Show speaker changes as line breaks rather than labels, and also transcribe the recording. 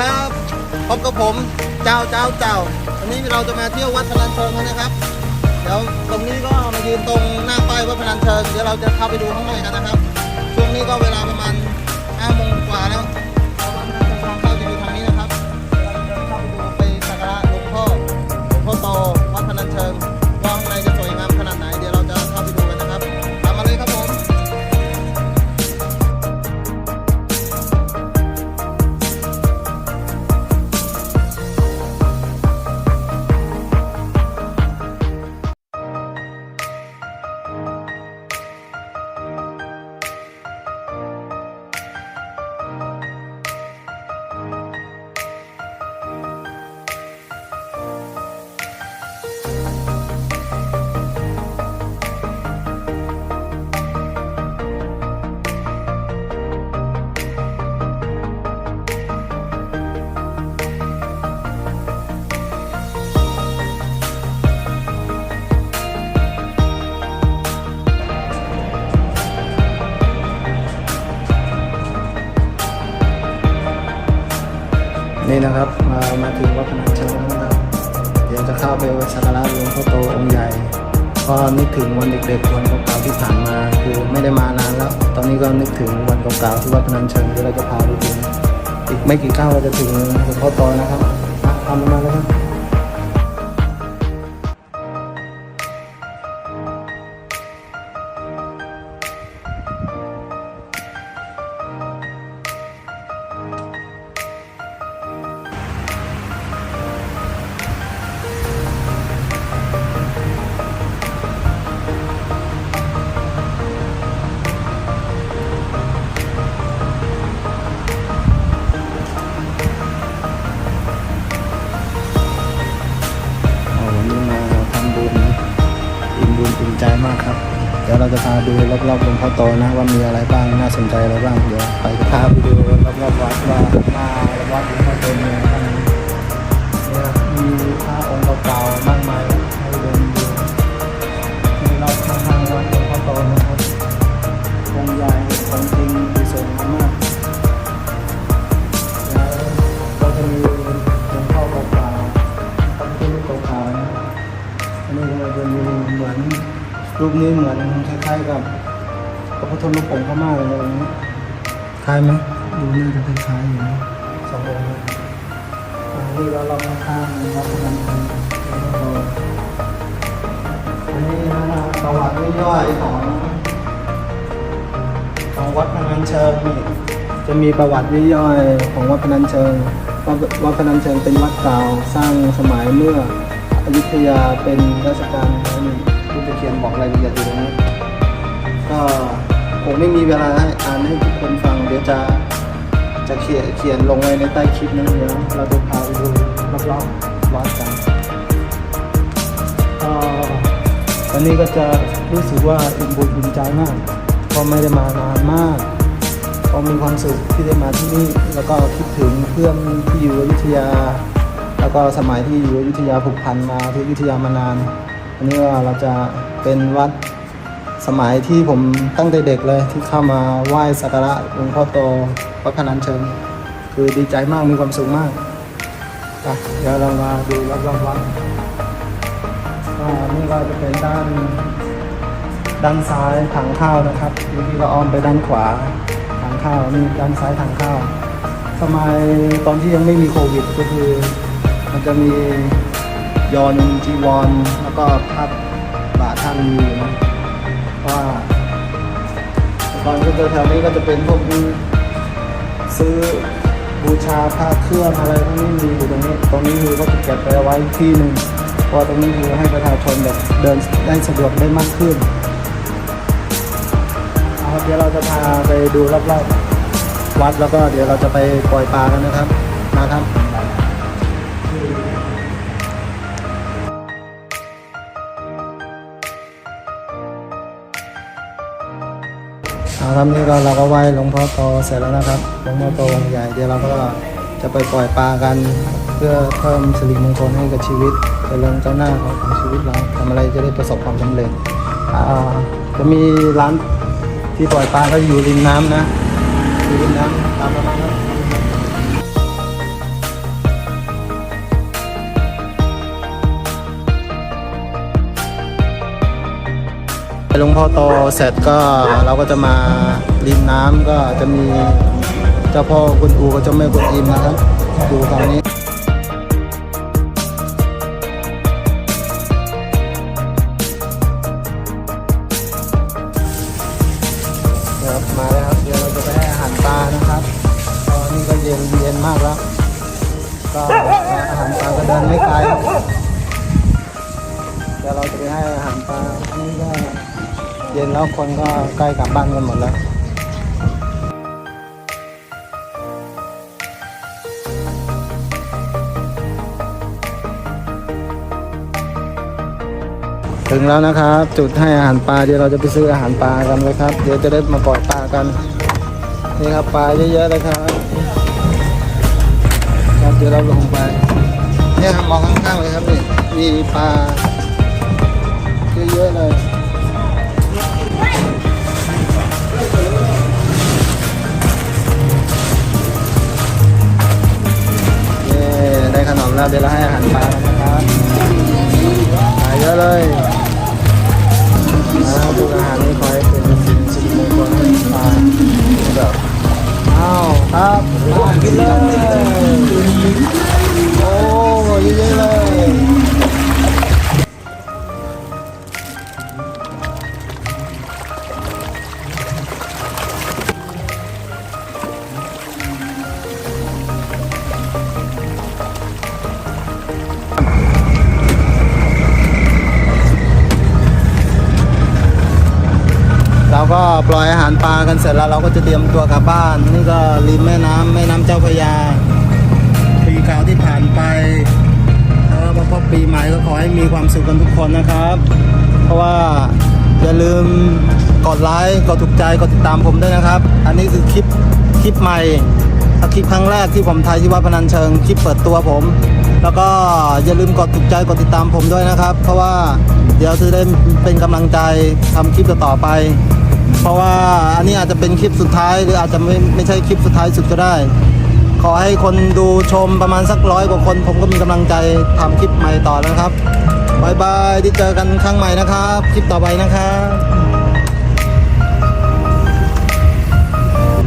ครับพบกับผมเจ้าเจ้าเจ้าวันนี้เราจะมาเที่ยววัดพนัญเชิงกันนะครับ เดี๋ยวตรงนี้ก็มายืนตรงหน้าป้ายวัดพนัญเชิงเดี๋ยวเราจะเข้าไปดูข้างในกันนะครับ ช่วงนี้ก็เวลาประมาณ นี่นะครับมามาถึงวัดพนัญเชิงแล้วนะครับเดี๋ยวจะเข้าไปสักการะหลวงพ่อโตองค์ใหญ่ก็นึกถึงวันเด็กๆวันเก่าๆที่ผ่านมา คือไม่ได้มานานแล้ว ตอนนี้ก็นึกถึงวันเก่าๆที่วัดพนัญเชิงที่เราจะพาไปถึงอีกไม่กี่ก้าวเราจะถึงหลวงพ่อโตนะครับทำมาแล้วครับ พาดูรอบๆหลวงพ่อโตนะว่ามีอะไรบ้างน่าสนใจอะไรบ้างเดี๋ยวไปพาไปดูรอบๆวัดว่าหน้าวัดหลวงพ่อโตมีอะไรบ้างเนี่ยมีพระองค์เก่าๆมากมายให้เดิน รูปนี้เหมือนคล้ายๆกับพระพุทธรูปองค์พม่าเลยนะนี้คล้ายไหมดูน่าจะคล้ายๆอยู่นะสององค์นะอันนี้เราลองข้างๆวัดพนันเชิงแล้วก็อันนี้นะประวัติย่อยๆของของวัดพนัญเชิงนี่จะมีประวัติย่อยๆของวัดพนัญเชิงว่าวัดพนัญเชิงเป็นวัดเก่าสร้างสมัยเมื่ออยุธยาเป็นราชการนี่ที่จะเขียนบอกรายละเอียดอยู่ตรงนี้ก็ผมไม่มีเวลาให้อ่านให้ทุกคนฟังเดี๋ยวจะจะเขียนเขียนลงไว้ในใต้คลิปนะเดี๋ยวเราจะพาไปดูรอบๆวัดกันก็วันนี้ก็จะรู้สึกว่าอิ่มบุญอิ่มใจมากก็ไม่ได้มานานมากก็มีความสุขที่ได้มาที่นี่แล้วก็คิดถึงเพื่อนที่อยู่อยุธยา แล้วก็สมัยที่อยู่อยุธยาผูกพันมาที่อยุธยามานาน อันนี้ก็เราจะเป็นวัดสมัยที่ผมตั้งแต่เด็กเลยที่เข้ามาไหว้สักการะหลวงพ่อโตวัดพนัญเชิง คือดีใจมากมีความสุขมากเดี๋ยวเรามาดูรอบๆวัดอ่านี่ก็จะเป็นด้านด้านซ้ายทางเข้านะครับทีนี้เราอ้อมไปด้านขวาทางเข้านี่ด้านซ้ายทางเข้าสมัยตอนที่ยังไม่มีโควิดก็คือ มันจะมี ยอนจีวร แล้วก็ภาพบาท่านมีอยู่นะว่าตอนก็จอแถวนี้ก็จะเป็นพวกนี้ซื้อบูชาผ้าเครื่องอะไรพวกนี้มีอยู่ตรงนี้ตรงนี้คือก็จะเก็บไปเอาไว้ที่หนึ่งเพราะตรงนี้คือให้ประชาชนแบบเดินได้สะดวกได้มากขึ้นเอาเดี๋ยวเราจะพาไปดูรอบๆวัดแล้วก็เดี๋ยวเราจะไปปล่อยปลากันนะครับนะครับ เอาครับนี่ก็เราก็ไหว้หลวงพ่อโตเสร็จแล้วนะครับหลวงพ่อโตองค์ใหญ่เดี๋ยวเราก็จะไปปล่อยปลากัน เพื่อเพิ่มสิริมงคลให้กับชีวิตเจริญก้าวหน้าของชีวิตเราทำอะไรจะได้ประสบความสำเร็จจะมีร้านที่ปล่อยปลาก็อยู่ริมน้ำนะอยู่ริมน้ำตามมานะ หลวงพ่อโตเสร็จก็เราก็จะมาริมน้ำก็จะมีเจ้าพ่อคุณอูกับเจ้าแม่กุนอิมนะครับอยู่ตรงนี้ครับมาแล้วครับเดี๋ยวเราจะไปให้อาหารปลานะครับตอนนี้ก็เย็นเย็นมากแล้วก็อาหารปลาก็เดินไม่ไกลเดี๋ยวเราจะไปให้อาหารปลานี่ก็ เย็นแล้วคนก็ใกล้กลับบ้านกันหมดแล้วถึงแล้วนะครับ จุดให้อาหารปลาเดี๋ยวเราจะไปซื้ออาหารปลากันเลยครับ เดี๋ยวจะได้มาปล่อยปลากันนี่ครับปลาเยอะๆเลยครับครับเดี๋ยวเราลงไปเนี่ยมองข้างๆเลยครับนี่มีปลาเยอะๆเลย อ้ ล่อยอาหารปลากันเสร็จแล้วเราก็จะเตรียมตัวกลับบ้าน นี่ก็ริมแม่น้ำแม่น้ำเจ้าพระยา ปีเก่าที่ผ่านไปแล้วก็พอปีใหม่ก็ขอให้มีความสุขกันทุกคนนะครับ เพราะว่าอย่าลืมกดไลค์กดถูกใจกดติดตามผมด้วยนะครับ อันนี้คือคลิปคลิปใหม่คลิปครั้งแรกที่ผมถ่ายที่วัดพนัญเชิงคลิปเปิดตัวผม แล้วก็อย่าลืมกดถูกใจกดติดตามผมด้วยนะครับ เพราะว่าเดี๋ยวจะได้เป็นกำลังใจทำคลิปต่อไป เพราะว่าอันนี้อาจจะเป็นคลิปสุดท้ายหรืออาจจะไม่ไม่ใช่คลิปสุดท้ายสุดก็ได้ ขอให้คนดูชมประมาณสักร้อยกว่าคน ผมก็มีกำลังใจทำคลิปใหม่ต่อแล้วนะครับบายบายที่เจอกันครั้งใหม่นะครับ คลิปต่อไปนะครับ